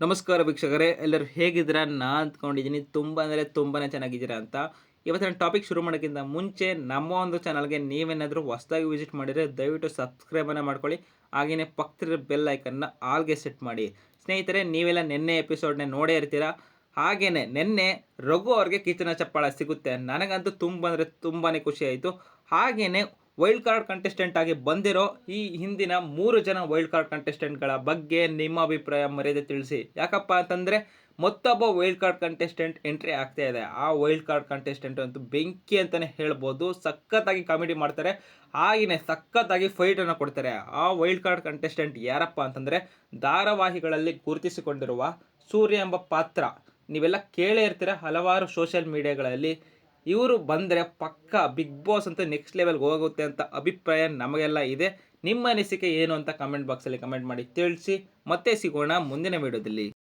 ನಮಸ್ಕಾರ ವೀಕ್ಷಕರೇ, ಎಲ್ಲರೂ ಹೇಗಿದ್ದೀರಾ? ನಾನು ಅಂದ್ಕೊಂಡಿದ್ದೀನಿ ತುಂಬ ಅಂದರೆ ತುಂಬಾ ಚೆನ್ನಾಗಿದ್ದೀರಾ ಅಂತ. ಇವತ್ತಿನ ಟಾಪಿಕ್ ಶುರು ಮಾಡೋಕ್ಕಿಂತ ಮುಂಚೆ ನಮ್ಮ ಒಂದು ಚಾನಲ್ಗೆ ನೀವೇನಾದರೂ ಹೊಸದಾಗಿ ವಿಸಿಟ್ ಮಾಡಿದರೆ ದಯವಿಟ್ಟು ಸಬ್ಸ್ಕ್ರೈಬನ್ನು ಮಾಡ್ಕೊಳ್ಳಿ. ಹಾಗೆಯೇ ಪಕ್ಕದ ಬೆಲ್ ಐಕನ್ನ ಆಲ್ಗೆ ಸೆಟ್ ಮಾಡಿ. ಸ್ನೇಹಿತರೆ, ನೀವೆಲ್ಲ ನಿನ್ನೆ ಎಪಿಸೋಡ್ನ ನೋಡೇ ಇರ್ತೀರಾ? ಹಾಗೆಯೇ ನಿನ್ನೆ ರಘು ಅವ್ರಿಗೆ ಕಿಚನ ಚಪ್ಪಾಳ ಸಿಗುತ್ತೆ. ನನಗಂತೂ ತುಂಬ ಅಂದರೆ ತುಂಬಾ ಖುಷಿ ಆಯಿತು. ಹಾಗೆಯೇ ವೈಲ್ಡ್ ಕಾರ್ಡ್ ಕಂಟೆಸ್ಟೆಂಟ್ ಆಗಿ ಬಂದಿರೋ ಈ ಹಿಂದಿನ ಮೂರು ಜನ ವೈಲ್ಡ್ ಕಾರ್ಡ್ ಕಂಟೆಸ್ಟೆಂಟ್ಗಳ ಬಗ್ಗೆ ನಿಮ್ಮ ಅಭಿಪ್ರಾಯ ಮರ್ಯಾದೆ ತಿಳಿಸಿ. ಯಾಕಪ್ಪ ಅಂತಂದರೆ ಮತ್ತೊಬ್ಬ ವೈಲ್ಡ್ ಕಾರ್ಡ್ ಕಂಟೆಸ್ಟೆಂಟ್ ಎಂಟ್ರಿ ಆಗ್ತಾ ಇದೆ. ಆ ವೈಲ್ಡ್ ಕಾರ್ಡ್ ಕಂಟೆಸ್ಟೆಂಟ್ ಅಂತೂ ಬೆಂಕಿ ಅಂತಲೇ ಹೇಳ್ಬೋದು. ಸಖತ್ತಾಗಿ ಕಾಮಿಡಿ ಮಾಡ್ತಾರೆ. ಹಾಗೆಯೇ ಸಖತ್ತಾಗಿ ಫೈಟನ್ನು ಕೊಡ್ತಾರೆ. ಆ ವೈಲ್ಡ್ ಕಾರ್ಡ್ ಕಂಟೆಸ್ಟೆಂಟ್ ಯಾರಪ್ಪ ಅಂತಂದರೆ ಧಾರಾವಾಹಿಗಳಲ್ಲಿ ಗುರುತಿಸಿಕೊಂಡಿರುವ ಸೂರ್ಯ ಎಂಬ ಪಾತ್ರ ನೀವೆಲ್ಲ ಕೇಳೇ ಇರ್ತೀರ ಹಲವಾರು ಸೋಷಿಯಲ್ ಮೀಡಿಯಾಗಳಲ್ಲಿ ಇವರು ಬಂದರೆ ಪಕ್ಕ ಬಿಗ್ ಬಾಸ್ ಅಂತ ನೆಕ್ಸ್ಟ್ ಲೆವೆಲ್ಗೆ ಹೋಗುತ್ತೆ ಅಂತ ಅಭಿಪ್ರಾಯ ನಮಗೆಲ್ಲ ಇದೆ. ನಿಮ್ಮ ಅನಿಸಿಕೆ ಏನು ಅಂತ ಕಮೆಂಟ್ ಬಾಕ್ಸಲ್ಲಿ ಕಮೆಂಟ್ ಮಾಡಿ ತಿಳಿಸಿ. ಮತ್ತೆ ಸಿಗೋಣ ಮುಂದಿನ ವಿಡಿಯೋದಲ್ಲಿ